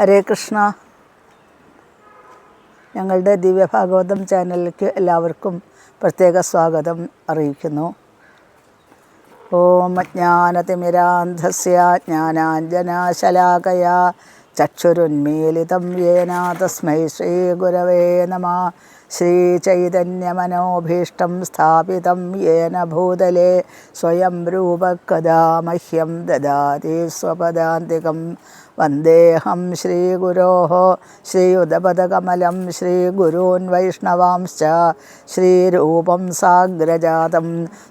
ഹരേ കൃഷ്ണ. ഞങ്ങളുടെ ദിവ്യഭാഗവതം ചാനലിലേക്ക് എല്ലാവർക്കും പ്രത്യേക സ്വാഗതം അറിയിക്കുന്നു. ഓം അജ്ഞാനതിമിരാന്ധസ്യ ജ്ഞാനാഞ്ജനാശലാകയ ചക്ഷുരുന്മീലിതം യേന തസ്മൈ ശ്രീഗുരവേ നമ. ശ്രീചൈതന്യമനോഭീഷ്ടം സ്ഥാപിതം യേന ഭൂതലെ സ്വയം രൂപകഥാ മഹ്യം ദദാതി സ്വപദാന്തികം. वन्देऽहं श्रीगुरोः श्रीयुतपदकमलं श्रीगुरून् वैष्णवांश्च श्रीरूपं साग्रजातं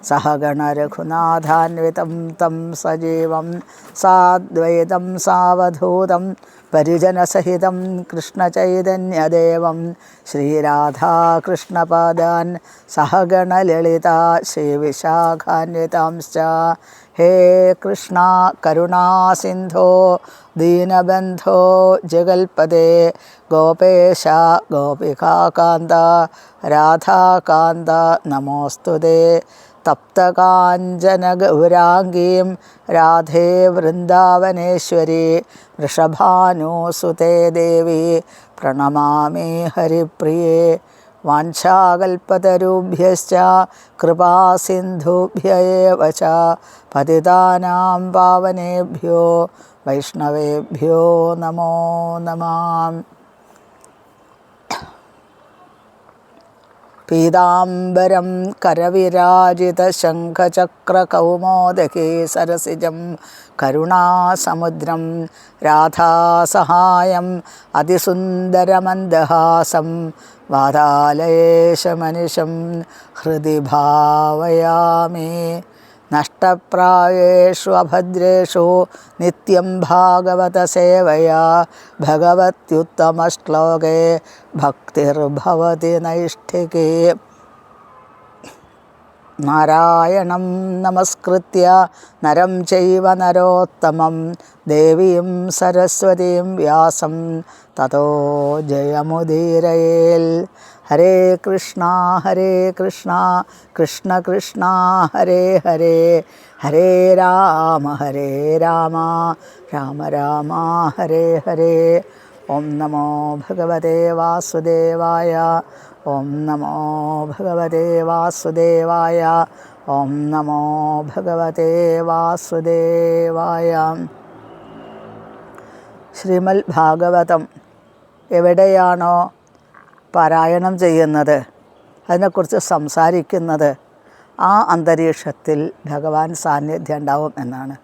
सहगणरघुनाथान्वितं तं सजीवं साद्वैतं सावधूतं പരിജനസഹിതം കൃഷ്ണചൈതന്യദേവം ശ്രീരാധാകൃഷ്ണപാദാൻ സഹഗണലളിത ശ്രീവിശാഖാന്വിതാംശ്ച. ഹേ കൃഷ്ണ കരുണാസിന്ധോ ദീനബന്ധോ ജഗൽപദേ ഗോപേശ ഗോപികാകാന്ത രാധാകാന്ത നമോസ്തുതേ. തപ്തകാഞ്ചനഗൗരാംഗീം രാധേ വൃന്ദാവനേശ്വരി വൃഷഭാനുസുതേ ദേവി പ്രണമാമി ഹരിപ്രിയേ വാഞ്ചാകൽപ്പതരുഭ്യശ്ച കൃപാസിന്ധുഭ്യ ഏവ ച പതിതാനാം പാവനേഭ്യോ വൈഷ്ണവേഭ്യോ നമോ നമാം പീതാംബരം കരവിരാജിതശംഖചക്രകൗമോദകേ സരസിജം. കരുണാസമുദ്രം രാധാസഹായം അതിസുന്ദരമന്ദഹാസം വാതാലയേശമനിശം ഹൃദി ഭാവയാമി. നഷ്ടപ്രായേഷു അഭദ്രേഷു നിത്യം ഭാഗവതസേവയാ ഭഗവത്യുത്തമശ്ലോകേ ഭക്തിർഭവതി നൈഷ്ഠികേ. നാരായണം നമസ്കൃത്യ നരം ചൈവ നരോത്തമം ദേവീം സരസ്വതീം വ്യാസം തതോ ജയമുദീരയേൽ. ഹരേ കൃഷ്ണ ഹരേ കൃഷ്ണ കൃഷ്ണ കൃഷ്ണ ഹരേ ഹരേ ഹരേ രാമ ഹരേ രാമ രാമ രാമ ഹരേ ഹരേ. ഓം നമോ ഭഗവതേ വാസുദേവായ ഓം നമോ ഭഗവതേ വാസുദേവായ ഓം നമോ ഭഗവതേ വാസുദേവായ. ശ്രീമൽ ഭാഗവതം എവിടെയാണോ പാരായണം ചെയ്യുന്നത് അതിനെക്കുറിച്ച് സംസാരിക്കുന്നത് ആ അന്തരീക്ഷത്തിൽ ഭഗവാൻ സാന്നിധ്യം ഉണ്ടാവും എന്നാണ്.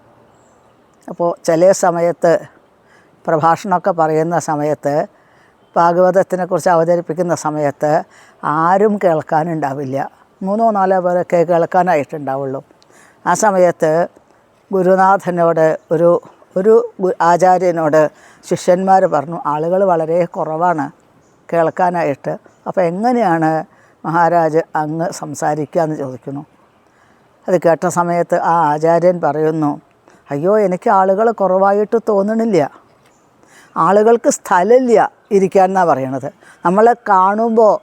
അപ്പോൾ ചില സമയത്ത് പ്രഭാഷണമൊക്കെ പറയുന്ന സമയത്ത് ഭാഗവതത്തിനെക്കുറിച്ച് അവതരിപ്പിക്കുന്ന സമയത്ത് ആരും കേൾക്കാനുണ്ടാവില്ല. മൂന്നോ നാലോ പേരൊക്കെ കേൾക്കാനായിട്ടുണ്ടാവുള്ളൂ. ആ സമയത്ത് ഗുരുനാഥനോട് ഒരു ഒരു ആചാര്യനോട് ശിഷ്യന്മാർ പറഞ്ഞു ആളുകൾ വളരെ കുറവാണ്. കേൾക്കാനായിട്ട് അപ്പോൾ എങ്ങനെയാണ് മഹാരാജ് അങ്ങ് സംസാരിക്കുക എന്ന് ചോദിക്കുന്നു. അത് കേട്ട സമയത്ത് ആ ആചാര്യൻ പറയുന്നു അയ്യോ എനിക്ക് ആളുകൾ കുറവായിട്ട് തോന്നണില്ല. ആളുകൾക്ക് സ്ഥലമില്ല ഇരിക്കാൻ എന്നാണ് പറയണത്. നമ്മളെ കാണുമ്പോൾ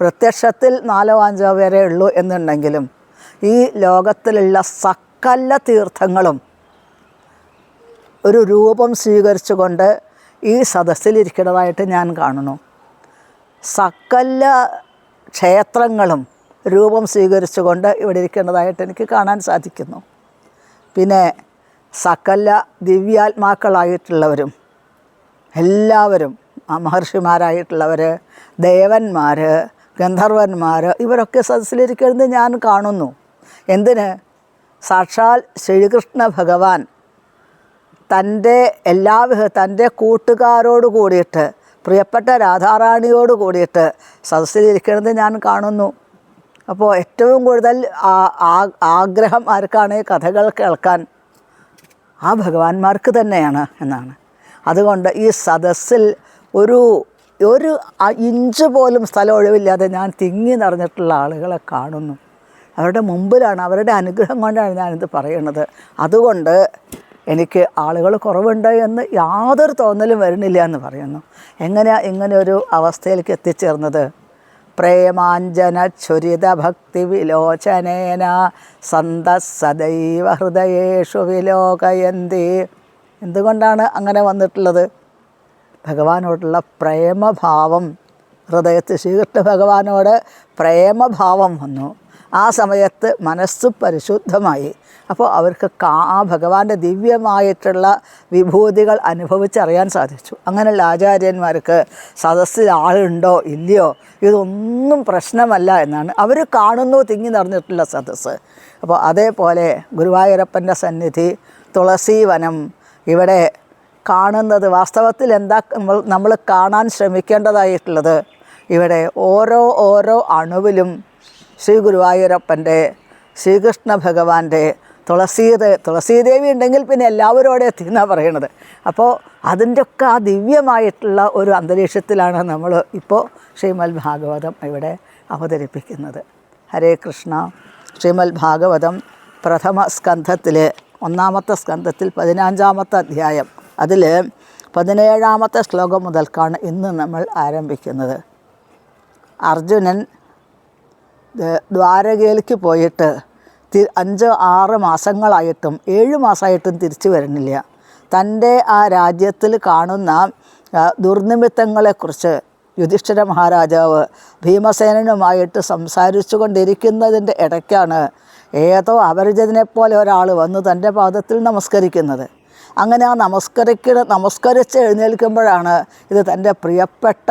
പ്രത്യക്ഷത്തിൽ നാലോ അഞ്ചോ വരെ ഉള്ളൂ എന്നുണ്ടെങ്കിലും ഈ ലോകത്തിലുള്ള സകല തീർത്ഥങ്ങളും ഒരു രൂപം സ്വീകരിച്ചുകൊണ്ട് ഈ സദസ്സിലിരിക്കുന്നതായിട്ട് ഞാൻ കാണുന്നു. സകല ക്ഷേത്രങ്ങളും രൂപം സ്വീകരിച്ചുകൊണ്ട് ഇവിടെ ഇരിക്കേണ്ടതായിട്ട് എനിക്ക് കാണാൻ സാധിക്കുന്നു. പിന്നെ സകല ദിവ്യാത്മാക്കളായിട്ടുള്ളവരും എല്ലാവരും മഹർഷിമാരായിട്ടുള്ളവർ ദേവന്മാർ ഗന്ധർവന്മാർ ഇവരൊക്കെ സദസ്സിലിരിക്കുന്നത് ഞാൻ കാണുന്നു. എന്തിന്? സാക്ഷാൽ ശ്രീകൃഷ്ണ ഭഗവാൻ തന്റെ എല്ലാവിധ തന്റെ കൂട്ടുകാരോട് കൂടിയിട്ട് പ്രിയപ്പെട്ട രാധാറാണിയോട് കൂടിയിട്ട് സദസ്സിലിരിക്കുന്നത് ഞാൻ കാണുന്നു. അപ്പോൾ ഏറ്റവും കൂടുതൽ ആ ആഗ്രഹം ആർക്കാണ് കഥകൾ കേൾക്കാൻ? ആ ഭഗവാന്മാർക്ക് തന്നെയാണ് എന്നാണ്. അതുകൊണ്ട് ഈ സദസ്സിൽ ഒരു ഒരു ഇഞ്ച് പോലും സ്ഥലം ഒഴിവില്ലാതെ ഞാൻ തിങ്ങി നിറഞ്ഞിട്ടുള്ള ആളുകളെ കാണുന്നു. അവരുടെ മുമ്പിലാണ് അവരുടെ അനുഗ്രഹം കൊണ്ടാണ് ഞാനിത് പറയുന്നത് അതുകൊണ്ട് എനിക്ക് ആളുകൾ കുറവുണ്ട് എന്ന് യാതൊരു തോന്നലും വരുന്നില്ല എന്ന് പറയുന്നു. എങ്ങനെയാണ് ഇങ്ങനെ ഒരു അവസ്ഥയിലേക്ക് എത്തിച്ചേർന്നത്? പ്രേമാഞ്ജന ചുരിത ഭക്തി വിലോചനേന സന്ത സദൈവ ഹൃദയേഷു വിലോകയന്തി. എന്തുകൊണ്ടാണ് അങ്ങനെ വന്നിട്ടുള്ളത്? ഭഗവാനോടുള്ള പ്രേമഭാവം ഹൃദയത്തിൽ ശ്രീകൃഷ്ണ ഭഗവാനോട് പ്രേമഭാവം വന്നു. ആ സമയത്ത് മനസ്സ് പരിശുദ്ധമായി. അപ്പോൾ അവർക്ക് കാ ആ ഭഗവാന്റെ ദിവ്യമായിട്ടുള്ള വിഭൂതികൾ അനുഭവിച്ചറിയാൻ സാധിച്ചു. അങ്ങനെയുള്ള ആചാര്യന്മാർക്ക് സദസ്സിൽ ആളുണ്ടോ ഇല്ലയോ ഇതൊന്നും പ്രശ്നമല്ല എന്നാണ് അവർ കാണുന്നു തിങ്ങി നിറഞ്ഞിട്ടുള്ള സദസ്സ്. അപ്പോൾ അതേപോലെ ഗുരുവായൂരപ്പന്റെ സന്നിധി തുളസി വനം ഇവിടെ കാണുന്നത് വാസ്തവത്തിൽ എന്താ നമ്മൾ നമ്മൾ കാണാൻ ശ്രമിക്കേണ്ടതായിട്ടുള്ളത് ഇവിടെ ഓരോ ഓരോ അണുവിലും ശ്രീ ഗുരുവായൂരപ്പന്റെ ശ്രീകൃഷ്ണ ഭഗവാന്റെ തുളസീദേ തുളസീദേവി ഉണ്ടെങ്കിൽ പിന്നെ എല്ലാവരോടെ എത്തിയെന്നാണ് പറയണത്. അപ്പോൾ അതിന്റെ ഒക്കെ ആ ദിവ്യമായിട്ടുള്ള ഒരു അന്തരീക്ഷത്തിലാണ് നമ്മൾ ഇപ്പോൾ ശ്രീമൽ ഭാഗവതം ഇവിടെ അവതരിപ്പിക്കുന്നത്. ഹരേ കൃഷ്ണ. ശ്രീമൽ ഭാഗവതം പ്രഥമ സ്കന്ധത്തിൽ ഒന്നാമത്തെ സ്കന്ധത്തിൽ പതിനഞ്ചാമത്തെ അധ്യായം. അതിൽ പതിനേഴാമത്തെ ശ്ലോകം മുതൽക്കാണ് ഇന്ന് നമ്മൾ ആരംഭിക്കുന്നത്. അർജുനൻ ദ്വാരകയിലേക്ക് പോയിട്ട് അഞ്ച് ആറ് മാസങ്ങളായിട്ടും ഏഴ് മാസമായിട്ടും തിരിച്ചു വരുന്നില്ല. തന്റെ ആ രാജ്യത്തിൽ കാണുന്ന ദുർനിമിത്തങ്ങളെക്കുറിച്ച് യുധിഷ്ഠിര മഹാരാജാവ് ഭീമസേനനുമായിട്ട് സംസാരിച്ചു കൊണ്ടിരിക്കുന്നതിന്റെ ഇടയ്ക്കാണ് ഏതോ അപരിചിതനെ പോലെ ഒരാൾ വന്ന് തന്റെ പാദത്തിൽ നമസ്കരിക്കുന്നത്. അങ്ങനെ ആ നമസ്കരിക്കുന്ന നമസ്കരിച്ച് എഴുന്നേൽക്കുമ്പോഴാണ് ഇത് തന്റെ പ്രിയപ്പെട്ട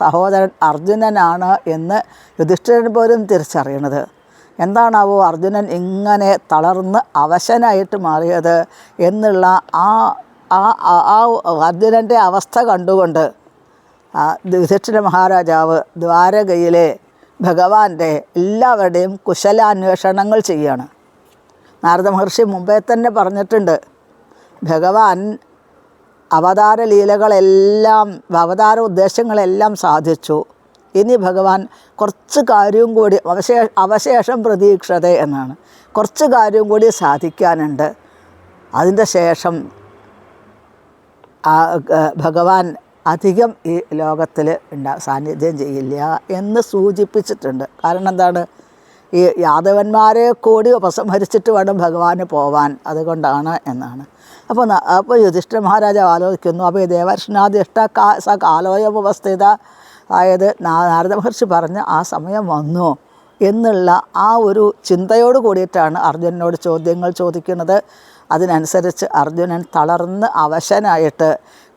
സഹോദരൻ അർജുനനാണ് എന്ന് യുധിഷ്ഠിരൻ പോലും തിരിച്ചറിയണത്. എന്താണാവോ അർജുനൻ ഇങ്ങനെ തളർന്ന് അവശനായിട്ട് മാറിയത് എന്നുള്ള ആ ആ ആ- അർജുനന്റെ അവസ്ഥ കണ്ടുകൊണ്ട് ആ യുധിഷ്ഠിര മഹാരാജാവ് ദ്വാരകയിലെ ഭഗവാന്റെ എല്ലാവരുടെയും കുശലാന്വേഷണങ്ങൾ ചെയ്യുകയാണ് നാരദ മഹർഷി മുമ്പേ തന്നെ പറഞ്ഞിട്ടുണ്ട് ഭഗവാൻ അവതാര ലീലകളെല്ലാം അവതാര ഉദ്ദേശങ്ങളെല്ലാം സാധിച്ചു. ഇനി ഭഗവാൻ കുറച്ച് കാര്യവും കൂടി അവശേ അവശേഷം പ്രതീക്ഷത എന്നാണ്. കുറച്ച് കാര്യവും കൂടി സാധിക്കാനുണ്ട്. അതിന്റെ ശേഷം ഭഗവാൻ അധികം ഈ ലോകത്തിൽ ഉണ്ടാ സാന്നിധ്യം ചെയ്യില്ല എന്ന് സൂചിപ്പിച്ചിട്ടുണ്ട്. കാരണം എന്താണ്? ഈ യാദവന്മാരെ കൂടി ഉപസംഹരിച്ചിട്ട് വേണം ഭഗവാന് പോവാൻ. അതുകൊണ്ടാണ് എന്നാണ്. അപ്പോൾ അപ്പോൾ യുധിഷ്ഠ മഹാരാജാവ് ആലോചിക്കുന്നു. അപ്പോൾ ഈ ദേവർഷനാദിഷ്ട കാ സ അതായത് നാരദ മഹർഷി പറഞ്ഞ് ആ സമയം വന്നു എന്നുള്ള ആ ഒരു ചിന്തയോട് കൂടിയിട്ടാണ് അർജുനനോട് ചോദ്യങ്ങൾ ചോദിക്കുന്നത്. അതിനനുസരിച്ച് അർജുനൻ തളർന്ന് അവശനായിട്ട്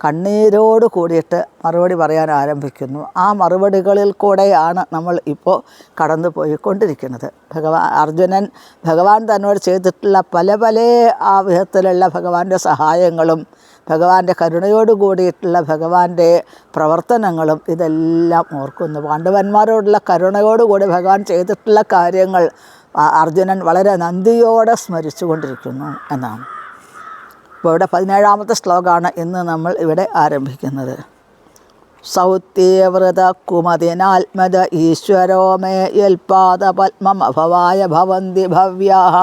കണ്ണീരോട് കൂടിയിട്ട് മറുപടി പറയാൻ ആരംഭിക്കുന്നു. ആ മറുപടികളിൽ കൂടെയാണ് നമ്മൾ ഇപ്പോൾ കടന്നു പോയിക്കൊണ്ടിരിക്കുന്നത്. ഭഗവാൻ അർജുനൻ ഭഗവാൻ തന്നോട് ചെയ്തിട്ടുള്ള പല പല ആ വിധത്തിലുള്ള ഭഗവാന്റെ സഹായങ്ങളും ഭഗവാന്റെ കരുണയോട് കൂടിയിട്ടുള്ള ഭഗവാന്റെ പ്രവർത്തനങ്ങളും ഇതെല്ലാം ഓർക്കുന്നു. പാണ്ഡവന്മാരോടുള്ള കരുണയോടുകൂടി ഭഗവാൻ ചെയ്തിട്ടുള്ള കാര്യങ്ങൾ അർജുനൻ വളരെ നന്ദിയോടെ സ്മരിച്ചു കൊണ്ടിരിക്കുന്നു എന്നാണ്. അപ്പോൾ ഇവിടെ പതിനേഴാമത്തെ ശ്ലോകമാണ് ഇന്ന് നമ്മൾ ഇവിടെ ആരംഭിക്കുന്നത്. സൗത്യവ്രത കുമതിനാത്മത ഈശ്വരോ മേ യൽപാദ പത്മമഭവായ ഭവന്തി ഭവ്യാഹ.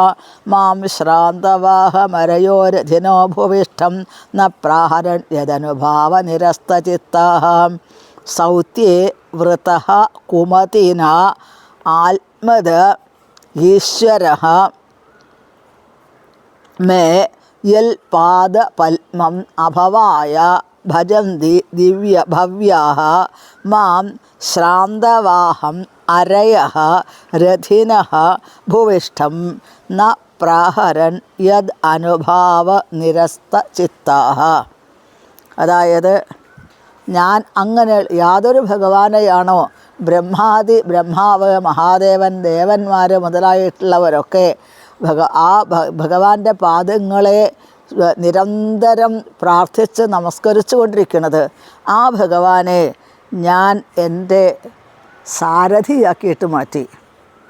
മാം ശ്രാന്തവാഹമരയോരധിനോ ഭൂവിഷ്ടം ന പ്രാഹരൻ യദനുഭാവനിരസ്തചിത്താ സൗത്യേ വൃത കുമതിന ആത്മത ഈശ്വര മേ യൽപാദ പത്മം അഭവായ ഭജന്തി ദിവ്യ ഭവ്യാः മാം ശ്രാന്തവാഹം അരയः രഥിനः ഭൂവിഷ്ടം ന പ്രാഹരൻ യദ് അനുഭാവ നിരസ്ത ചിത്താഹ. അതായത് ഞാൻ അങ്ങനെ യാതൊരു ഭഗവാനെയാണോ ബ്രഹ്മാതി ബ്രഹ്മാവ് മഹാദേവൻ ദേവന്മാർ മുതലായിട്ടുള്ളവരൊക്കെ ഭഗ ആ ഭഗവാന്റെ പാദങ്ങളെ നിരന്തരം പ്രാർത്ഥിച്ച് നമസ്കരിച്ചു കൊണ്ടിരിക്കുന്നത് ആ ഭഗവാനെ ഞാൻ എന്റെ സാരഥിയാക്കിയിട്ട് മാറ്റി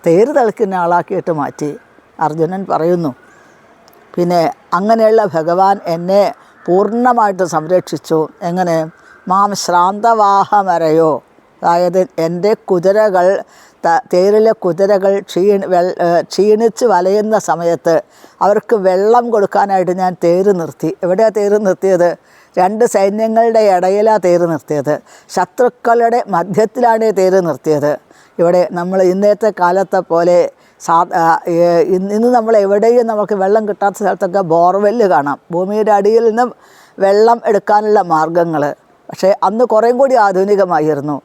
തേര് തളിക്കുന്ന ആളാക്കിയിട്ട് മാറ്റി അർജുനൻ പറയുന്നു. പിന്നെ അങ്ങനെയുള്ള ഭഗവാൻ എന്നെ പൂർണമായിട്ട് സംരക്ഷിച്ചു. എങ്ങനെ? മാം ശ്രാന്തവാഹമരയോ അതായത് എന്റെ കുതിരകൾ തേരിലെ കുതിരകൾ ക്ഷീണ ക്ഷീണിച്ച് വലയുന്ന സമയത്ത് അവർക്ക് വെള്ളം കൊടുക്കാനായിട്ട് ഞാൻ തേര് നിർത്തി. എവിടെയാണ് തേര് നിർത്തിയത്? രണ്ട് സൈന്യങ്ങളുടെ ഇടയിലാണ് തേര് നിർത്തിയത്. ശത്രുക്കളുടെ മധ്യത്തിലാണ് തേര് നിർത്തിയത്. ഇവിടെ നമ്മൾ ഇന്നത്തെ കാലത്തെ പോലെ സാ ഇന്ന് നമ്മൾ എവിടെയും നമുക്ക് വെള്ളം കിട്ടാത്ത സ്ഥലത്തൊക്കെ ബോർവെല്ല് കാണാം. ഭൂമിയുടെ അടിയിൽ നിന്നും വെള്ളം എടുക്കാനുള്ള മാർഗങ്ങൾ പക്ഷേ അന്ന് കുറേം കൂടി ആധുനികമായിരുന്നു.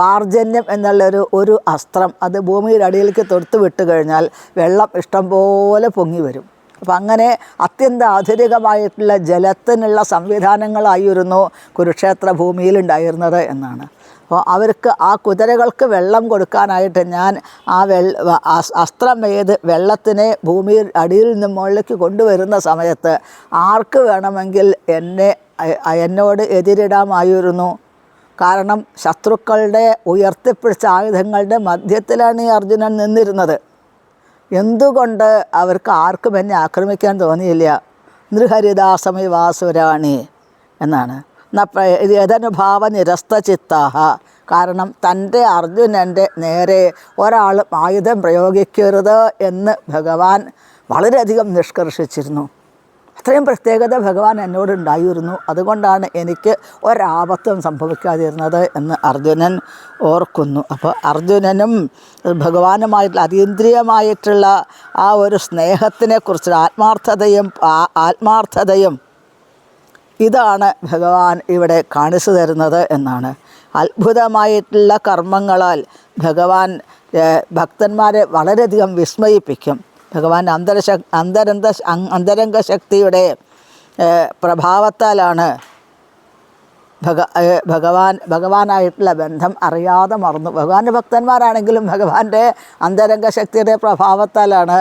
പാർജന്യം എന്നുള്ളൊരു ഒരു അസ്ത്രം അത് ഭൂമിയുടെ അടിയിലേക്ക് തൊടുത്ത് വിട്ട് കഴിഞ്ഞാൽ വെള്ളം ഇഷ്ടം പോലെ പൊങ്ങി വരും. അപ്പം അങ്ങനെ അത്യന്താധുനികമായിട്ടുള്ള ജലത്തിനുള്ള സംവിധാനങ്ങളായിരുന്നു കുരുക്ഷേത്ര ഭൂമിയിലുണ്ടായിരുന്നത് എന്നാണ്. അപ്പോൾ അവർക്ക് ആ കുതിരകൾക്ക് വെള്ളം കൊടുക്കാനായിട്ട് ഞാൻ ആ വെള്ള അസ്ത്രം ഏത് വെള്ളത്തിനെ ഭൂമിയിൽ അടിയിൽ നിന്ന് മുകളിലേക്ക് കൊണ്ടുവരുന്ന സമയത്ത് ആർക്ക് വേണമെങ്കിൽ എന്നെ എന്നോട് എതിരിടാമായിരുന്നു. കാരണം ശത്രുക്കളുടെ ഉയർത്തിപ്പിടിച്ച ആയുധങ്ങളുടെ മധ്യത്തിലാണ് ഈ അർജുനൻ നിന്നിരുന്നത്. എന്തുകൊണ്ട് അവർക്ക് ആർക്കും എന്നെ ആക്രമിക്കാൻ തോന്നിയില്ല? നൃഹരിദാസമി വാസുരാണി എന്നാണ്. ഇത് യഥനുഭാവ നിരസ്ത ചിത്താഹ കാരണം തന്റെ അർജുനന്റെ നേരെ ഒരാളും ആയുധം പ്രയോഗിക്കരുത് എന്ന് ഭഗവാൻ വളരെയധികം നിഷ്കർഷിച്ചിരുന്നു. അത്രയും പ്രത്യേകത ഭഗവാൻ എന്നോട് ഉണ്ടായിരുന്നു. അതുകൊണ്ടാണ് എനിക്ക് ഒരാപത്തും സംഭവിക്കാതിരുന്നത് എന്ന് അർജുനൻ ഓർക്കുന്നു. അപ്പോൾ അർജുനനും ഭഗവാനുമായിട്ടുള്ള അതീന്ദ്രിയമായിട്ടുള്ള ആ ഒരു സ്നേഹത്തിനെക്കുറിച്ച് ആത്മാർത്ഥതയും ആത്മാർത്ഥതയും ഇതാണ് ഭഗവാൻ ഇവിടെ കാണിച്ചു തരുന്നത് എന്നാണ്. അത്ഭുതമായിട്ടുള്ള കർമ്മങ്ങളാൽ ഭഗവാൻ ഭക്തന്മാരെ വളരെയധികം വിസ്മയിപ്പിക്കും. ഭഗവാൻ അന്തരശക് അന്തരന്ത അന്തരംഗ ശക്തിയുടെ പ്രഭാവത്താലാണ് ഭഗ ഭഗവാൻ ഭഗവാനായിട്ടുള്ള ബന്ധം അറിയാതെ മറന്നു. ഭഗവാന്റെ ഭക്തന്മാരാണെങ്കിലും ഭഗവാന്റെ അന്തരംഗ ശക്തിയുടെ പ്രഭാവത്താലാണ്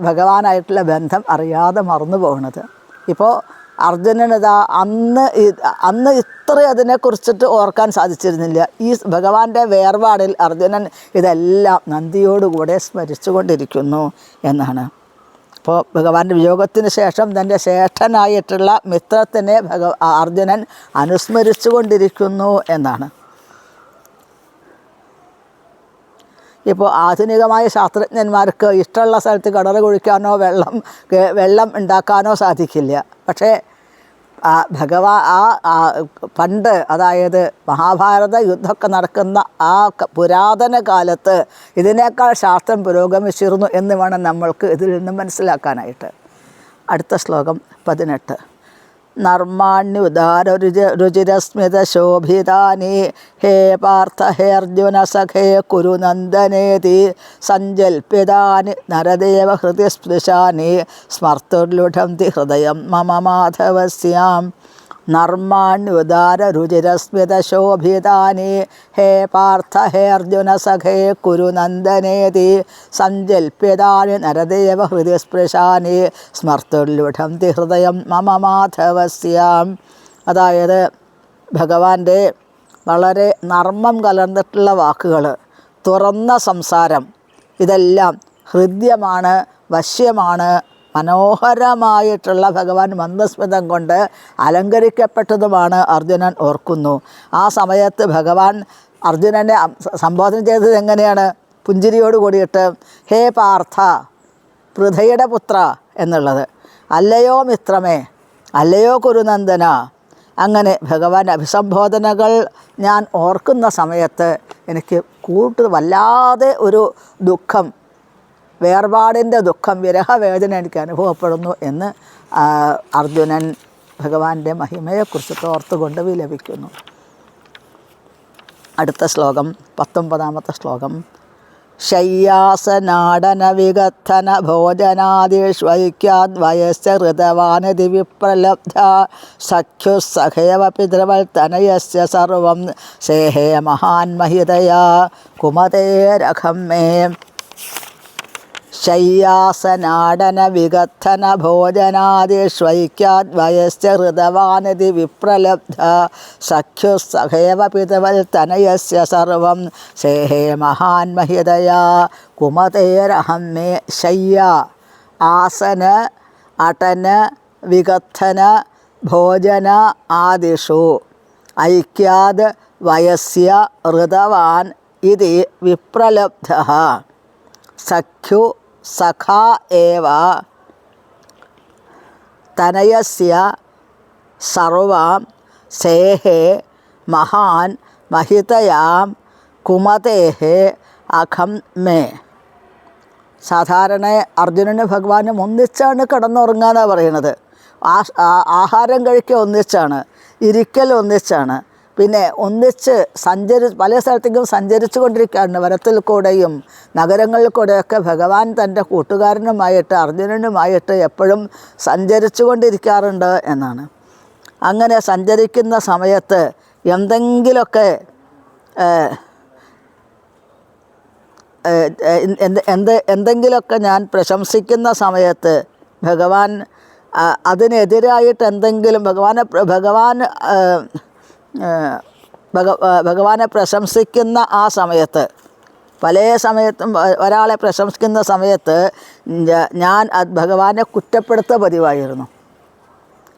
ഭഗവാനായിട്ടുള്ള ബന്ധം അറിയാതെ മറന്നു പോകുന്നത് ഇപ്പോൾ അർജുനനിതാ അന്ന് അന്ന് ഇത്ര അതിനെക്കുറിച്ചിട്ട് ഓർക്കാൻ സാധിച്ചിരുന്നില്ല. ഈ ഭഗവാന്റെ വേർപാടിൽ അർജുനൻ ഇതെല്ലാം നന്ദിയോടുകൂടെ സ്മരിച്ചുകൊണ്ടിരിക്കുന്നു എന്നാണ്. അപ്പോൾ ഭഗവാന്റെ വിയോഗത്തിന് ശേഷം തന്റെ ശേഷനായിട്ടുള്ള മിത്രത്തിനെ ഭഗ അർജുനൻ അനുസ്മരിച്ചുകൊണ്ടിരിക്കുന്നു എന്നാണ്. ഇപ്പോൾ ആധുനികമായ ശാസ്ത്രജ്ഞന്മാർക്ക് ഇഷ്ടമുള്ള സ്ഥലത്ത് കിണർ കുഴിക്കാനോ വെള്ളം വെള്ളം ഉണ്ടാക്കാനോ സാധിക്കില്ല. പക്ഷേ ഭഗവാ ആ ആ പണ്ട് അതായത് മഹാഭാരത യുദ്ധമൊക്കെ നടക്കുന്ന ആ പുരാതന കാലത്ത് ഇതിനേക്കാൾ ശാസ്ത്രം പുരോഗമിച്ചിരുന്നു എന്ന് വേണം നമ്മൾക്ക് ഇതിൽ നിന്ന് മനസ്സിലാക്കാനായിട്ട്. അടുത്ത ശ്ലോകം പതിനെട്ട്. നർമാണ്യുദാര രുചി രുചിരസ്മിത ശോഭിതാനി ഹേ പാർത്ഥ ഹേ അർജുന സഖേ കുരു നന്ദനേതി സഞ്ജൽപിതാനി നരദേവ ഹൃദയ സ്പൃശാനി സ്മർത്തുർലുഠന്തി ഹൃദയം മമ മാധവസ്യാം. നർമാണ്യുദാര രുചിരസ്മിത ശോഭിതാനി ഹേ പാർത്ഥ ഹേ അർജുന സഖേ കുരു നന്ദനേതി. സഞ്ജൽപ്യതാനി നരദേവ ഹൃദയസ്പൃശാനി. സ്മർത്തുല്ലുഠന്തി ഹൃദയം മമ മാധവസ്യാം. അതായത് ഭഗവാന്റെ വളരെ നർമ്മം കലർന്നിട്ടുള്ള വാക്കുകൾ തുറന്ന സംസാരം ഇതെല്ലാം ഹൃദ്യമാണ് വശ്യമാണ് മനോഹരമായിട്ടുള്ള ഭഗവാൻ മന്ദസ്മിതം കൊണ്ട് അലങ്കരിക്കപ്പെട്ടതുമാണ് അർജുനൻ ഓർക്കുന്നു. ആ സമയത്ത് ഭഗവാൻ അർജുനനെ സംബോധന ചെയ്തത് എങ്ങനെയാണ്? പുഞ്ചിരിയോട് കൂടിയിട്ട് ഹേ പാർത്ഥ പൃഥയുടെ പുത്ര എന്നുള്ളത്. അല്ലയോ മിത്രമേ അല്ലയോ കുരുനന്ദന അങ്ങനെ ഭഗവാൻ അഭിസംബോധനകൾ ഞാൻ ഓർക്കുന്ന സമയത്ത് എനിക്ക് കൂട്ട് വല്ലാതെ ഒരു ദുഃഖം വേർപാടിന്റെ ദുഃഖം വിരഹവേദന എനിക്ക് അനുഭവപ്പെടുന്നു എന്ന് അർജുനൻ ഭഗവാന്റെ മഹിമയെക്കുറിച്ച് ഓർത്തുകൊണ്ട് വിലപിക്കുന്നു. അടുത്ത ശ്ലോകം പത്തൊമ്പതാമത്തെ ശ്ലോകം. ശയ്യാസനാടന വികത്തന ഭോജനാദിഷ്വൈക്യാദ്വയസ്യ ഹൃതവാനതി വിപ്രലബ്ധ സഖ്യുസ്സഖേവ പിതൃവൽത്തനയസ്യ സർവം സേഹേ മഹാന്മഹിതയാ കുമതേരഘം മേ ശയ്യാസനാടന വികഥന ഭോജനാദിഷ്വൈക്യാദ്വയസ്യ ഹൃതവാനതി വിപ്രലബ്ധ സഖ്യുസ്സഖേവ പിതവൽത്തനയസ്യ സർവം. സേഹേ മഹാന്മഹിതയാ. കുമതേരഹം മേ ശയ്യ. ആസന അടന വികഥന ഭോജന ആദിഷു. ഐക്യാദ് വയസ്യ ഋതവാൻ ഇതി വിപ്രലബ്ധ. സഖ്യു സഖാ ഏവ തനയസ്യ സർവാം സേഹേ മഹാൻ മഹിതയാം കുമതേഹേ അഖം മേ. സാധാരണ അർജുനന് ഭഗവാനും ഒന്നിച്ചാണ് കിടന്നുറങ്ങാന്നാണ് പറയണത് ആഹാരം കഴിക്കുക ഒന്നിച്ചാണ്. ഇരിക്കൽ ഒന്നിച്ചാണ്. പിന്നെ ഒന്നിച്ച് സഞ്ചരി പല സ്ഥലത്തേക്കും സഞ്ചരിച്ചു കൊണ്ടിരിക്കുകയാണ് വനത്തിൽ കൂടെയും നഗരങ്ങളിൽ കൂടെയൊക്കെ ഭഗവാൻ തന്റെ കൂട്ടുകാരനുമായിട്ട് അർജുനനുമായിട്ട് എപ്പോഴും സഞ്ചരിച്ചു കൊണ്ടിരിക്കാറുണ്ട് എന്നാണ്. അങ്ങനെ സഞ്ചരിക്കുന്ന സമയത്ത് എന്തെങ്കിലുമൊക്കെ എന്ത് എന്ത് എന്തെങ്കിലുമൊക്കെ ഞാൻ പ്രശംസിക്കുന്ന സമയത്ത് ഭഗവാൻ അതിനെതിരായിട്ട് എന്തെങ്കിലും ഭഗവാനെ ഭഗവാൻ ഭഗ ഭഗവാനെ പ്രശംസിക്കുന്ന ആ സമയത്ത് പല സമയത്തും ഒരാളെ പ്രശംസിക്കുന്ന സമയത്ത് ഞാൻ ഭഗവാനെ കുറ്റപ്പെടുത്ത പതിവായിരുന്നു.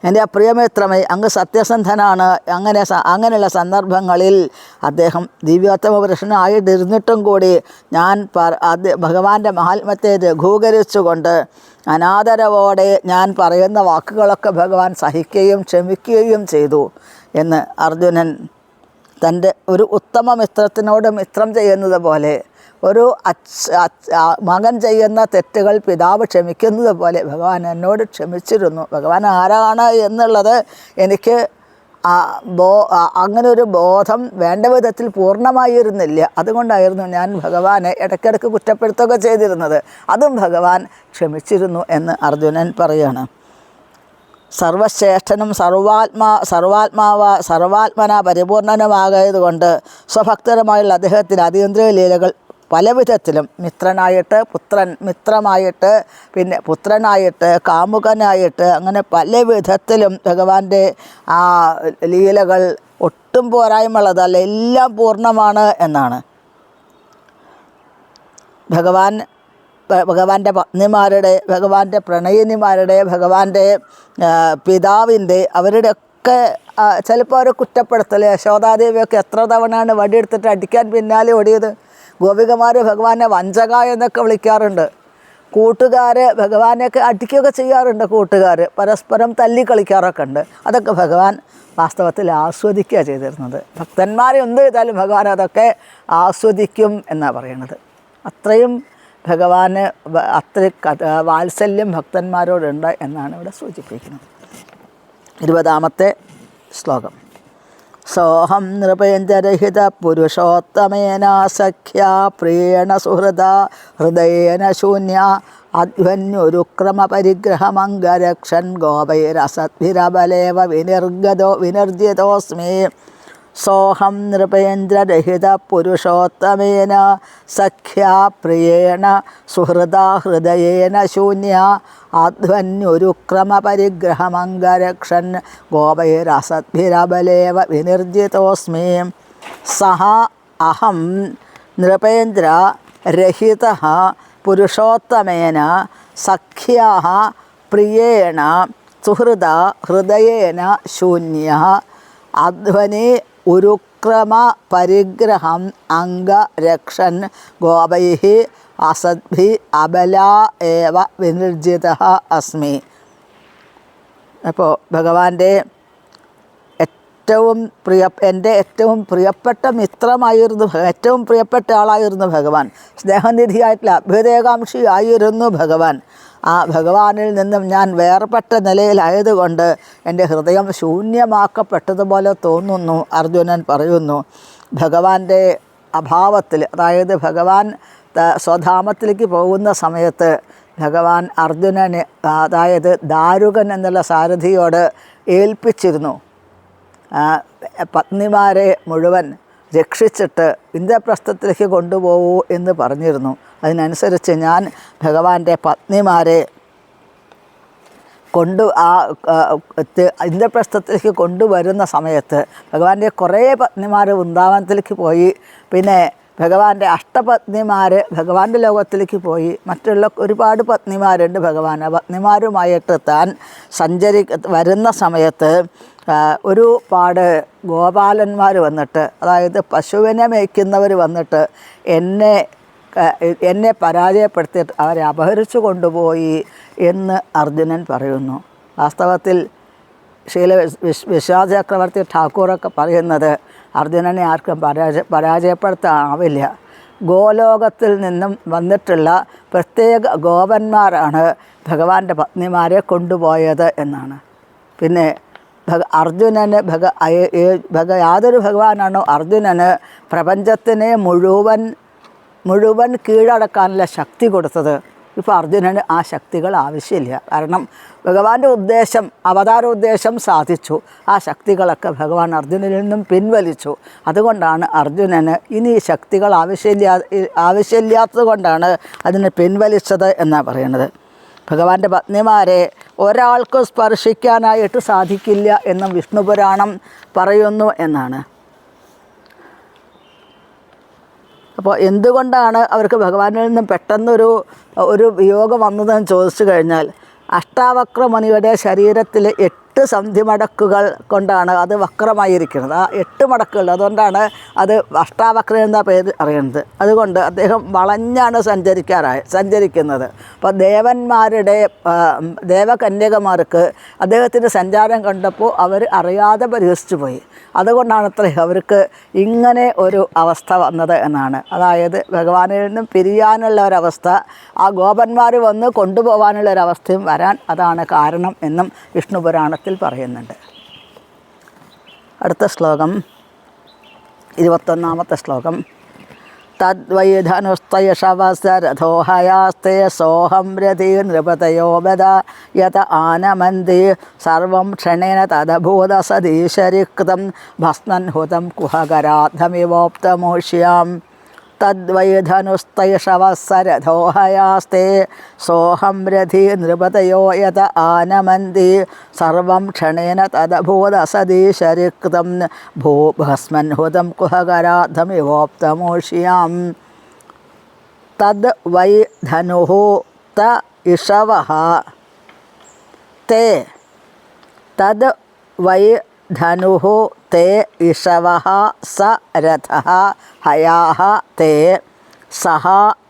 എന്റെ പ്രിയമിത്രമേ അങ്ങ് സത്യസന്ധനാണ് അങ്ങനെ അങ്ങനെയുള്ള സന്ദർഭങ്ങളിൽ അദ്ദേഹം ദിവ്യോത്തമ പുരുഷനായിട്ടിരുന്നിട്ടും കൂടി ഞാൻ ഭഗവാന്റെ മഹാത്മത്തെ ലഘൂകരിച്ചുകൊണ്ട് അനാദരവോടെ ഞാൻ പറയുന്ന വാക്കുകളൊക്കെ ഭഗവാൻ സഹിക്കുകയും ക്ഷമിക്കുകയും ചെയ്തു. എന്ന് അർജുനൻ തന്റെ ഒരു ഉത്തമ മിത്രത്തിനോട് മിത്രം ചെയ്യുന്നത് പോലെ ഒരു മകൻ ചെയ്യുന്ന തെറ്റുകൾ പിതാവ് ക്ഷമിക്കുന്നത് പോലെ ഭഗവാൻ എന്നോട് ക്ഷമിച്ചിരുന്നു. ഭഗവാൻ ആരാണ് എന്നുള്ളത് എനിക്ക് ബോ അങ്ങനെ ഒരു ബോധം വേണ്ട വിധത്തിൽ പൂർണമായിരുന്നില്ല. അതുകൊണ്ടായിരുന്നു ഞാൻ ഭഗവാനെ ഇടയ്ക്കിടയ്ക്ക് കുറ്റപ്പെടുത്തുകയൊക്കെ ചെയ്തിരുന്നത്. അതും ഭഗവാൻ ക്ഷമിച്ചിരുന്നു എന്ന് അർജുനൻ പറയാണ്. സർവശ്രേഷ്ഠനും സർവാത്മാ സർവാത്മാവ സർവാത്മന പരിപൂർണനുമാകയതുകൊണ്ട് സ്വഭക്തരുമായുള്ള അദ്ദേഹത്തിന്റെ അതീന്ദ്രിയ ലീലകൾ പല വിധത്തിലും മിത്രനായിട്ട് പുത്രൻ മിത്രമായിട്ട് പിന്നെ പുത്രനായിട്ട് കാമുകനായിട്ട് അങ്ങനെ പല വിധത്തിലും ഭഗവാന്റെ ആ ലീലകൾ ഒട്ടും പോരായ്മയുള്ളതല്ല എല്ലാം പൂർണമാണ് എന്നാണ്. ഭഗവാൻ ഭഗവാന്റെ പത്നിമാരുടെ ഭഗവാന്റെ പ്രണയിനിമാരുടെ ഭഗവാന്റെ പിതാവിന്റെ അവരുടെ ഒക്കെ ചിലപ്പോൾ അവരെ കുറ്റപ്പെടുത്തൽ യശോദാദേവിയൊക്കെ എത്ര തവണയാണ് വടിയെടുത്തിട്ട് അടിക്കാൻ പിന്നാലെ ഓടിയത്? ഗോപികമാർ ഭഗവാനെ വഞ്ചക എന്നൊക്കെ വിളിക്കാറുണ്ട്. കൂട്ടുകാർ ഭഗവാനെയൊക്കെ അടിക്കുകയൊക്കെ ചെയ്യാറുണ്ട് കൂട്ടുകാർ പരസ്പരം തല്ലി കളിക്കാറൊക്കെ ഉണ്ട്. അതൊക്കെ ഭഗവാൻ വാസ്തവത്തിൽ ആസ്വദിക്കുക ചെയ്തിരുന്നത്. ഭക്തന്മാരെ എന്ത് ചെയ്താലും ഭഗവാൻ അതൊക്കെ ആസ്വദിക്കും എന്നാണ് പറയണത്. അത്രയും ഭഗവാന് അത്ര വാത്സല്യം ഭക്തന്മാരോടുണ്ട് എന്നാണ് ഇവിടെ സൂചിപ്പിക്കുന്നത്. ഇരുപതാമത്തെ ശ്ലോകം. സോഹം നൃപേന്ദ്രഹിത പുരുഷോത്തമേന സഖ്യ പ്രിയേണ സുഹൃത ഹൃദയേന ശൂന്യ അധ്വന്യുരുക്രമ പരിഗ്രഹമംഗരക്ഷൻ ഗോപൈരസദ്ഭിരബലേവ വിനിർഗതോ വിനിർജിതോസ്മി സോഹം നൃപേന്ദ്രരഹിത പുരുഷോത്തമേന സഖ്യാ പ്രിയേണ സുഹൃദാ ഹൃദയേന ശൂന്യ ആധ്വന്യുരുക്രമ പരിഗ്രഹമംഗരക്ഷൻ ഗോപൈരസദ്ഭിരബലേവ വിനിർജിതോസ്മി. സഹ അഹം നൃപേന്ദ്ര രഹിത പുരുഷോത്തമേന സഖ്യാ പ്രിയേണ സുഹൃദ ഹൃദയേന ശൂന്യ. അധ്വനി ഉരുക്രമ പരിഗ്രഹം അംഗരക്ഷൻ ഗോപൈ അസദ്ഭി അബല ഏവ വിനിർജിത അസ്മി. അപ്പോൾ ഭഗവാന്റെ ഏറ്റവും പ്രിയ എന്റെ ഏറ്റവും പ്രിയപ്പെട്ട മിത്രമായിരുന്നു ഏറ്റവും പ്രിയപ്പെട്ട ആളായിരുന്നു ഭഗവാൻ. സ്നേഹനിധിയായിട്ടുള്ള അഭ്യുദയകാംക്ഷിയായിരുന്നു ഭഗവാൻ. ആ ഭഗവാനിൽ നിന്നും ഞാൻ വേർപെട്ട നിലയിലായതുകൊണ്ട് എന്റെ ഹൃദയം ശൂന്യമാക്കപ്പെട്ടതുപോലെ തോന്നുന്നു അർജുനൻ പറയുന്നു. ഭഗവാന്റെ അഭാവത്തിൽ അതായത് ഭഗവാൻ സ്വധാമത്തിലേക്ക് പോകുന്ന സമയത്ത് ഭഗവാൻ അർജുനനെ അതായത് ദാരുകൻ എന്നുള്ള സാരഥിയോട് ഏൽപ്പിച്ചിരുന്നു. പത്നിമാരെ മുഴുവൻ രക്ഷിച്ചിട്ട് ഇന്ദ്രപ്രസ്ഥത്തിലേക്ക് കൊണ്ടുപോകൂ എന്ന് പറഞ്ഞിരുന്നു. അതിനനുസരിച്ച് ഞാൻ ഭഗവാന്റെ പത്നിമാരെ കൊണ്ട് ആ ഇന്ദ്രപ്രസ്ഥത്തിലേക്ക് കൊണ്ടുവരുന്ന സമയത്ത് ഭഗവാന്റെ കുറേ പത്നിമാർ വൃന്ദാവനത്തിലേക്ക് പോയി. പിന്നെ ഭഗവാന്റെ അഷ്ടപത്നിമാർ ഭഗവാന്റെ ലോകത്തിലേക്ക് പോയി. മറ്റുള്ള ഒരുപാട് പത്നിമാരുണ്ട് ഭഗവാൻ. ആ പത്നിമാരുമായിട്ട് താൻ സഞ്ചരി വരുന്ന സമയത്ത് ഒരു പാട് ഗോപാലന്മാർ വന്നിട്ട് അതായത് പശുവിനെ മേയ്ക്കുന്നവർ വന്നിട്ട് എന്നെ എന്നെ പരാജയപ്പെടുത്തിയിട്ട് അവരെ അപഹരിച്ചു കൊണ്ടുപോയി എന്ന് അർജുനൻ പറയുന്നു. വാസ്തവത്തിൽ ശീല വിശ് വിശ്വാസ ചക്രവർത്തി ഠാക്കൂറൊക്കെ പറയുന്നത് അർജുനനെ ആർക്കും പരാജയ പരാജയപ്പെടുത്താനാവില്ല ഗോലോകത്തിൽ നിന്നും വന്നിട്ടുള്ള പ്രത്യേക ഗോപന്മാരാണ് ഭഗവാന്റെ പത്നിമാരെ കൊണ്ടുപോയത് എന്നാണ്. പിന്നെ ഭഗ അർജുനന് ഭഗ ഭഗ യാതൊരു ഭഗവാനാണോ അർജുനന് പ്രപഞ്ചത്തിനെ മുഴുവൻ മുഴുവൻ കീഴടക്കാനുള്ള ശക്തി കൊടുത്തത്? ഇപ്പോൾ അർജുനന് ആ ശക്തികൾ ആവശ്യമില്ല. കാരണം ഭഗവാന്റെ ഉദ്ദേശം അവതാര ഉദ്ദേശം സാധിച്ചു. ആ ശക്തികളൊക്കെ ഭഗവാൻ അർജുനനിൽ നിന്നും പിൻവലിച്ചു. അതുകൊണ്ടാണ് അർജുനന് ഇനി ഈ ശക്തികൾ ആവശ്യമില്ലാ ആവശ്യമില്ലാത്തത് കൊണ്ടാണ് അതിനെ പിൻവലിച്ചത് എന്നാണ് പറയുന്നത് ഭഗവാന്റെ പത്നിമാരെ ഒരാൾക്കും സ്പർശിക്കാനായിട്ട് സാധിക്കില്ല എന്ന് വിഷ്ണുപുരാണം പറയുന്നു എന്നാണ്. അപ്പോൾ എന്തുകൊണ്ടാണ് അവർക്ക് ഭഗവാനിൽ നിന്നും പെട്ടെന്നൊരു ഒരു വിയോഗം വന്നതെന്ന് ചോദിച്ചു കഴിഞ്ഞാൽ അഷ്ടാവക്രമണിയുടെ ശരീരത്തിലെ എട്ട് സന്ധി മടക്കുകൾ കൊണ്ടാണ് അത് വക്രമായിരിക്കുന്നത്. ആ എട്ട് മടക്കുകൾ അതുകൊണ്ടാണ് അത് അഷ്ടാവക്രം എന്ന പേര് അറിയുന്നത്. അതുകൊണ്ട് അദ്ദേഹം വളഞ്ഞാണ് സഞ്ചരിക്കാറായി സഞ്ചരിക്കുന്നത്. അപ്പോൾ ദേവന്മാരുടെ ദേവകന്യകമാർക്ക് അദ്ദേഹത്തിന്റെ സഞ്ചാരം കണ്ടപ്പോൾ അവർ അറിയാതെ പരിഹസിച്ചു പോയി. അതുകൊണ്ടാണ് അത്ര അവർക്ക് ഇങ്ങനെ ഒരു അവസ്ഥ വന്നത് എന്നാണ്. അതായത് ഭഗവാനിൽ നിന്നും പിരിയാനുള്ള ഒരവസ്ഥ ആ ഗോപന്മാർ വന്ന് കൊണ്ടുപോകാനുള്ള ഒരവസ്ഥയും വരാൻ അതാണ് കാരണം എന്നും വിഷ്ണു പുരാണത്തിൽ പറയുന്നുണ്ട്. അടുത്ത ശ്ലോകം ഇരുപത്തൊന്നാമത്തെ ശ്ലോകം. തദ്വൈധനുസ്തയശവസരഥോ ഹയാസ്തേ സോഹം രതി നൃപതയോ വദ യത ആനമന്തി സർവം ക്ഷണേന തദഭൂത സതീശരിക്തം ഭസ്നൻഹുതം കുഹകരാധമിവോപ്തമോഷ്യാം. तद्वैधनुस्तयशवत्सरथोहयास्ते सोऽहं रथि नृपतयो यत आनमन्ति। सर्वं क्षणेन तदभूदसदीशरिक्तं भूभस्मन्हुतं कुहकराधमिवोप्तमूष्यां तद् वै धनुः त इषवः। ते तद् वै धनु ते ईषव स रथ, हया ते सह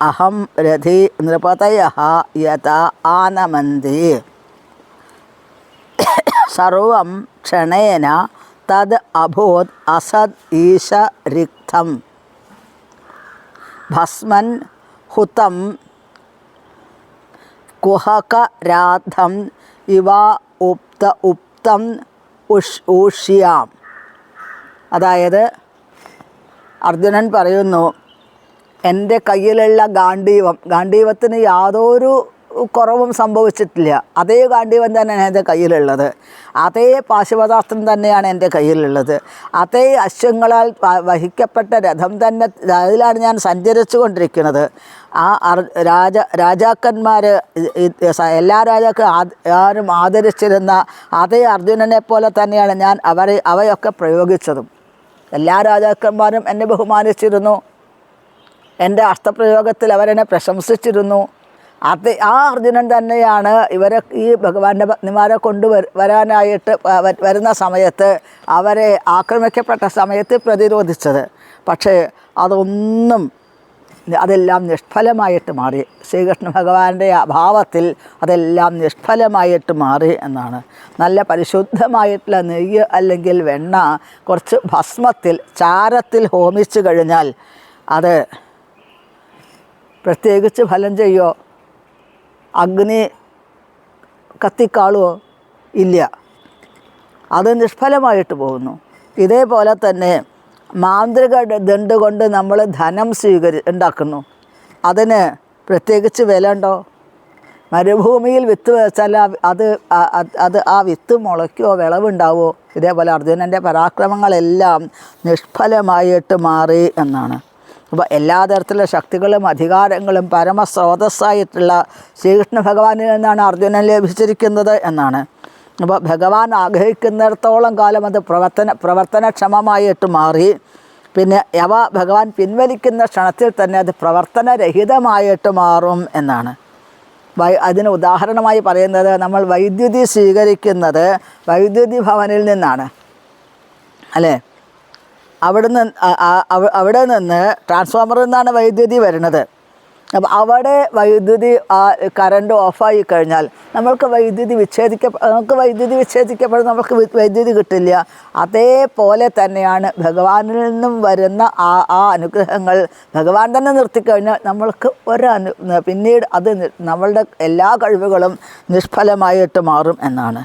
अहम रथि नृपतयः यथा आनमन्ति। सर्वं क्षणेन तद् अभूत् असद् ईश रिक्तं भस्म हुत कुहकराधम इवा उप्त उप्तम ഉഷ് അതായത് അർജുനൻ പറയുന്നു എന്റെ കയ്യിലുള്ള ഗാന്ധീവം ഗാന്ധീവത്തിന് യാതൊരു കുറവും സംഭവിച്ചിട്ടില്ല. അതേ ഗാന്ഡീവം തന്നെയാണ് എന്റെ കയ്യിലുള്ളത്. അതേ പാശുപതാസ്ത്രം തന്നെയാണ് എന്റെ കയ്യിലുള്ളത്. അതേ അശ്വങ്ങളാൽ വഹിക്കപ്പെട്ട രഥം തന്നെ അതിലാണ് ഞാൻ സഞ്ചരിച്ചു കൊണ്ടിരിക്കുന്നത് ആ രാജ രാജാക്കന്മാർ എല്ലാ രാജാക്കളും ആരും ആദരിച്ചിരുന്ന അതേ അർജുനനെ പോലെ തന്നെയാണ് ഞാൻ അവരെ അവയൊക്കെ പ്രയോഗിച്ചതും. എല്ലാ രാജാക്കന്മാരും എന്നെ ബഹുമാനിച്ചിരുന്നു. എന്റെ അസ്ത്രപ്രയോഗത്തിൽ അവരെന്നെ പ്രശംസിച്ചിരുന്നു. അത് ആ അർജുനൻ തന്നെയാണ് ഇവരെ ഈ ഭഗവാന്റെ പത്നിമാരെ കൊണ്ട് വരാനായിട്ട് വരുന്ന സമയത്ത് അവരെ ആക്രമിക്കപ്പെട്ട സമയത്ത് പ്രതിരോധിച്ചത്. പക്ഷേ അതൊന്നും അതെല്ലാം നിഷ്ഫലമായിട്ട് മാറി. ശ്രീകൃഷ്ണ ഭഗവാന്റെ അഭാവത്തിൽ അതെല്ലാം നിഷ്ഫലമായിട്ട് മാറി എന്നാണ്. നല്ല പരിശുദ്ധമായിട്ടുള്ള നെയ്യ് അല്ലെങ്കിൽ വെണ്ണ കുറച്ച് ഭസ്മത്തിൽ ചാരത്തിൽ ഹോമിച്ചു കഴിഞ്ഞാൽ അത് പ്രത്യേകിച്ച് ഫലം ചെയ്യോ? അഗ്നി കത്തിക്കാളുവോ? ഇല്ല. അത് നിഷ്ഫലമായിട്ട് പോകുന്നു. ഇതേപോലെ തന്നെ മാന്ത്രിക ദണ്ട് കൊണ്ട് നമ്മൾ ധനം സ്വീകരി ഉണ്ടാക്കുന്നു. അതിന് പ്രത്യേകിച്ച് വില ഉണ്ടോ? മരുഭൂമിയിൽ വിത്ത് വെച്ചാൽ അത് അത് ആ വിത്ത് മുളയ്ക്കോ വിളവുണ്ടാവോ ഇതേപോലെ അർജുനന്റെ പരാക്രമങ്ങളെല്ലാം നിഷ്ഫലമായിട്ട് മാറി എന്നാണ്. അപ്പോൾ എല്ലാ തരത്തിലുള്ള ശക്തികളും അധികാരങ്ങളും പരമസ്രോതസ്സായിട്ടുള്ള ശ്രീകൃഷ്ണ ഭഗവാനിൽ നിന്നാണ് അർജുനൻ ലഭിച്ചിരിക്കുന്നത് എന്നാണ്. അപ്പോൾ ഭഗവാൻ ആഗ്രഹിക്കുന്നിടത്തോളം കാലം അത് പ്രവർത്തന പ്രവർത്തനക്ഷമമായിട്ട് മാറി. പിന്നെ യവ ഭഗവാൻ പിൻവലിക്കുന്ന ക്ഷണത്തിൽ തന്നെ അത് പ്രവർത്തനരഹിതമായിട്ട് മാറും എന്നാണ്. വൈ അതിന് ഉദാഹരണമായി പറയുന്നത് നമ്മൾ വൈദ്യുതി സ്വീകരിക്കുന്നത് വൈദ്യുതി ഭവനിൽ നിന്നാണ്. അല്ലേ? അവിടെ നിന്ന് അവിടെ നിന്ന് ട്രാൻസ്ഫോമറിൽ നിന്നാണ് വൈദ്യുതി വരുന്നത്. അപ്പോൾ അവിടെ വൈദ്യുതി കറണ്ട് ഓഫായി കഴിഞ്ഞാൽ നമ്മൾക്ക് വൈദ്യുതി വിച്ഛേദിക്ക നമുക്ക് വൈദ്യുതി വിച്ഛേദിക്കപ്പെടും നമുക്ക് വൈദ്യുതി കിട്ടില്ല. അതേപോലെ തന്നെയാണ് ഭഗവാനിൽ നിന്നും വരുന്ന ആ ആ അനുഗ്രഹങ്ങൾ ഭഗവാൻ തന്നെ നിർത്തിക്കഴിഞ്ഞാൽ നമ്മൾക്ക് ഒരു അനു പിന്നീട് അത് നമ്മളുടെ എല്ലാ കഴിവുകളും നിഷ്ഫലമായിട്ട് മാറും എന്നാണ്.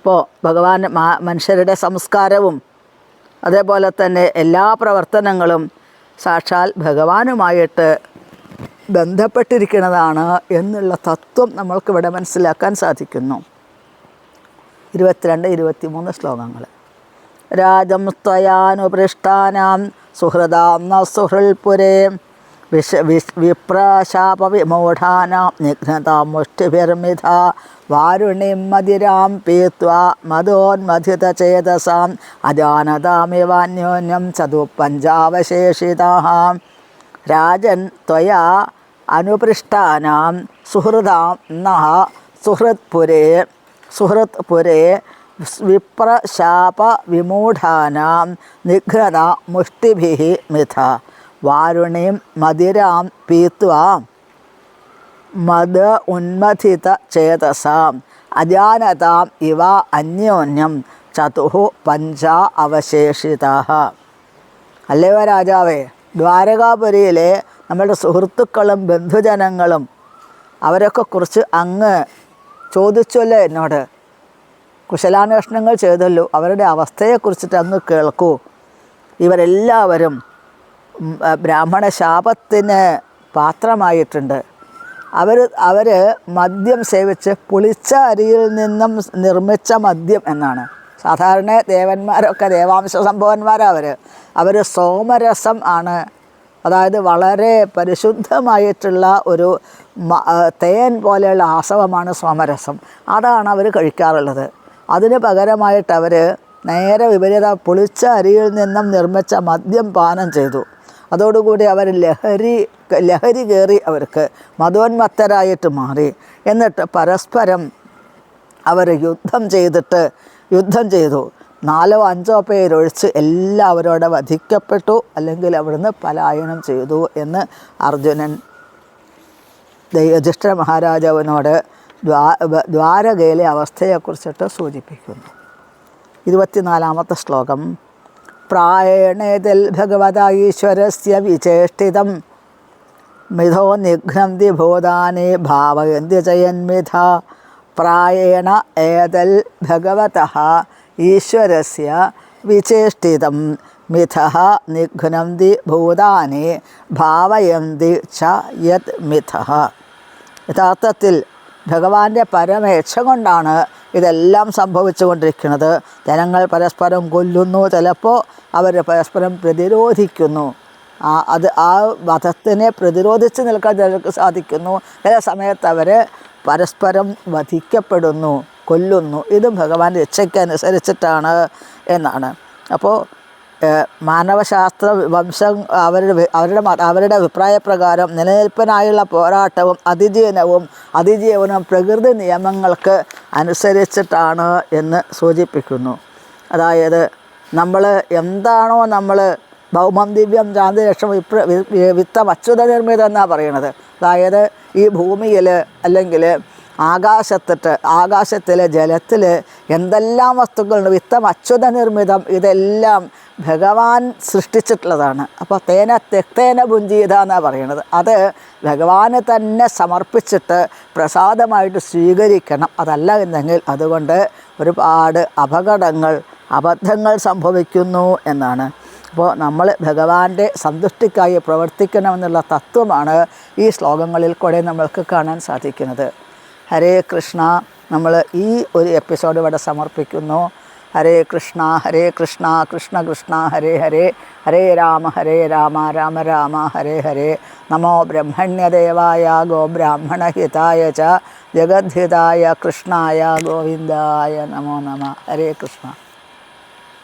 ഇപ്പോൾ ഭഗവാൻ മനുഷ്യരുടെ സംസ്കാരവും അതേപോലെ തന്നെ എല്ലാ പ്രവർത്തനങ്ങളും സാക്ഷാൽ ഭഗവാനുമായിട്ട് ബന്ധപ്പെട്ടിരിക്കുന്നതാണ് എന്നുള്ള തത്വം നമ്മൾക്കിവിടെ മനസ്സിലാക്കാൻ സാധിക്കുന്നു. ഇരുപത്തിരണ്ട് ഇരുപത്തിമൂന്ന് ശ്ലോകങ്ങൾ. രാജം ത്വയാനുപൃഷ്ടാനാം സുഹൃദാം ന സുഹൃൽപുരേ വിഷ വിപ്രശാപവിമൂഢാനാം നിഘ്നതാം മുഷ്ടിഭിർമിധ വാരുണിം മതിരാം പീത്വാ മതോന്മഥിതചേതസാം അജാനതാമിവാന്യോന്യം ചതുപഞ്ചാവശേഷിതാः രാജൻ ത്വയാ അനുപൃഷ്ടാനാം സുഹൃദാം നഃ സുഹൃത്പുരേ സുഹൃത്പുരേ വിപ്രശാപ വിമൂഢാനാം നിഘ്നത മുഷ്ടിഭിः മിഥ. വാരുണിം മതിരാം പീത്വാ മദ ഉന്മഥിത ചേതസാം. അജാനതാം ഇവ അന്യോന്യം ചതുഹു പഞ്ച അവശേഷിത അല്ലയോ രാജാവേ? ദ്വാരകാപുരിയിലെ നമ്മുടെ സുഹൃത്തുക്കളും ബന്ധുജനങ്ങളും അവരൊക്കെ കുറിച്ച് അങ്ങ് ചോദിച്ചല്ലോ എന്നോട്? കുശലാന്വേഷണങ്ങൾ ചെയ്തല്ലോ. അവരുടെ അവസ്ഥയെക്കുറിച്ചിട്ട് അങ്ങ് കേൾക്കൂ. ഇവരെല്ലാവരും ബ്രാഹ്മണ ശാപത്തിന് പാത്രമായിട്ടുണ്ട്. അവർ അവർ മദ്യം സേവിച്ച് പുളിച്ച അരിയിൽ നിന്നും നിർമ്മിച്ച മദ്യം എന്നാണ്. സാധാരണ ദേവന്മാരൊക്കെ ദേവാംശ സംഭവന്മാരാണ് അവർ. അവർ സോമരസം ആണ്. അതായത് വളരെ പരിശുദ്ധമായിട്ടുള്ള ഒരു തേൻ പോലെയുള്ള ആസവമാണ് സോമരസം. അതാണ് അവർ കഴിക്കാറുള്ളത്. അതിന് പകരമായിട്ട് അവർ നേരെ വിപരീത പുളിച്ച അരിയിൽ നിന്നും നിർമ്മിച്ച മദ്യം പാനം ചെയ്തു. അതോടുകൂടി അവർ ലഹരി ലഹരി കയറി അവർക്ക് മതോന്മത്തരായിട്ട് മാറി. എന്നിട്ട് പരസ്പരം അവർ യുദ്ധം ചെയ്തിട്ട് യുദ്ധം ചെയ്തു. നാലോ അഞ്ചോ പേരൊഴിച്ച് എല്ലാവരോടെ വധിക്കപ്പെട്ടു. അല്ലെങ്കിൽ അവിടുന്ന് പലായനം ചെയ്തു എന്ന് അർജുനൻ യുധിഷ്ഠിര മഹാരാജാവിനോട് ദ്വാ ദ്വാരകയിലെ അവസ്ഥയെക്കുറിച്ചിട്ട് സൂചിപ്പിക്കുന്നു. ഇരുപത്തിനാലാമത്തെ ശ്ലോകം. പ്രായണേതിൽ ഭഗവത ഈശ്വരസ്യ വിചേഷ്ടിതം. മിഥോ നിഘ്നന്തി ഭൂതാനി ഭാവയന്തി ചയന്മിഥ പ്രായേണ ഏതൽ ഭഗവത ഈശ്വരസ്യ വിചേഷ്ടിതം. മിഥ നിഘ്നന്തി ഭൂതാനി ഭാവയന്തി ച യത് മിഥ. യഥാർത്ഥത്തിൽ ഭഗവാന്റെ പരമേച്ഛ കൊണ്ടാണ് ഇതെല്ലാം സംഭവിച്ചുകൊണ്ടിരിക്കുന്നത്. ജനങ്ങൾ പരസ്പരം കൊല്ലുന്നു. ചിലപ്പോൾ അവർ പരസ്പരം പ്രതിരോധിക്കുന്നു. ആ അത് ആ വധത്തിനെ പ്രതിരോധിച്ച് നിൽക്കാൻ ചിലർക്ക് സാധിക്കുന്നു. ചില സമയത്ത് അവർ പരസ്പരം വധിക്കപ്പെടുന്നു കൊല്ലുന്നു. ഇതും ഭഗവാന്റെ ഇച്ഛയ്ക്കനുസരിച്ചിട്ടാണ് എന്നാണ്. അപ്പോൾ മാനവശാസ്ത്ര വംശം അവരുടെ അവരുടെ അവരുടെ അഭിപ്രായ അവരുടെ അഭിപ്രായപ്രകാരം നിലനിൽപ്പിനായുള്ള പോരാട്ടവും അതിജീവനവും അതിജീവനവും പ്രകൃതി നിയമങ്ങൾക്ക് അനുസരിച്ചിട്ടാണ് എന്ന് സൂചിപ്പിക്കുന്നു. അതായത് നമ്മൾ എന്താണോ നമ്മൾ ഭൗമം ദിവ്യം ശാന്തി ലക്ഷം വിപ്ര വിത്തം അച്യുത നിർമ്മിതം എന്നാണ് പറയണത് അതായത് ഈ ഭൂമിയിൽ അല്ലെങ്കിൽ ആകാശത്തിട്ട് ആകാശത്തിലെ ജലത്തിൽ എന്തെല്ലാം വസ്തുക്കളുണ്ട് വിത്തം അച്യുത നിർമ്മിതം ഇതെല്ലാം ഭഗവാൻ സൃഷ്ടിച്ചിട്ടുള്ളതാണ്. അപ്പോൾ തേന തെക്തേന പുഞ്ചീത എന്നാണ് പറയണത്. അത് ഭഗവാന് തന്നെ സമർപ്പിച്ചിട്ട് പ്രസാദമായിട്ട് സ്വീകരിക്കണം. അതല്ല എന്നെങ്കിൽ അതുകൊണ്ട് ഒരുപാട് അപകടങ്ങൾ അബദ്ധങ്ങൾ സംഭവിക്കുന്നു എന്നാണ്. അപ്പോൾ നമ്മൾ ഭഗവാന്റെ സന്തുഷ്ടിക്കായി പ്രവർത്തിക്കണമെന്നുള്ള തത്വമാണ് ഈ ശ്ലോകങ്ങളിൽ കൂടെ നമ്മൾക്ക് കാണാൻ സാധിക്കുന്നത്. ഹരേ കൃഷ്ണ നമ്മൾ ഈ ഒരു എപ്പിസോഡ് ഇവിടെ സമർപ്പിക്കുന്നു. ഹരേ കൃഷ്ണ ഹരേ കൃഷ്ണ കൃഷ്ണ കൃഷ്ണ ഹരേ ഹരേ ഹരേ രാമ ഹരേ രാമ രാമ രാമ ഹരേ ഹരേ. നമോ ബ്രഹ്മണ്യദേവായ ഗോബ്രാഹ്മണഹിതായ ച ജഗദ്ധിതായ കൃഷ്ണായ ഗോവിന്ദായ നമോ നമ. ഹരേ കൃഷ്ണ.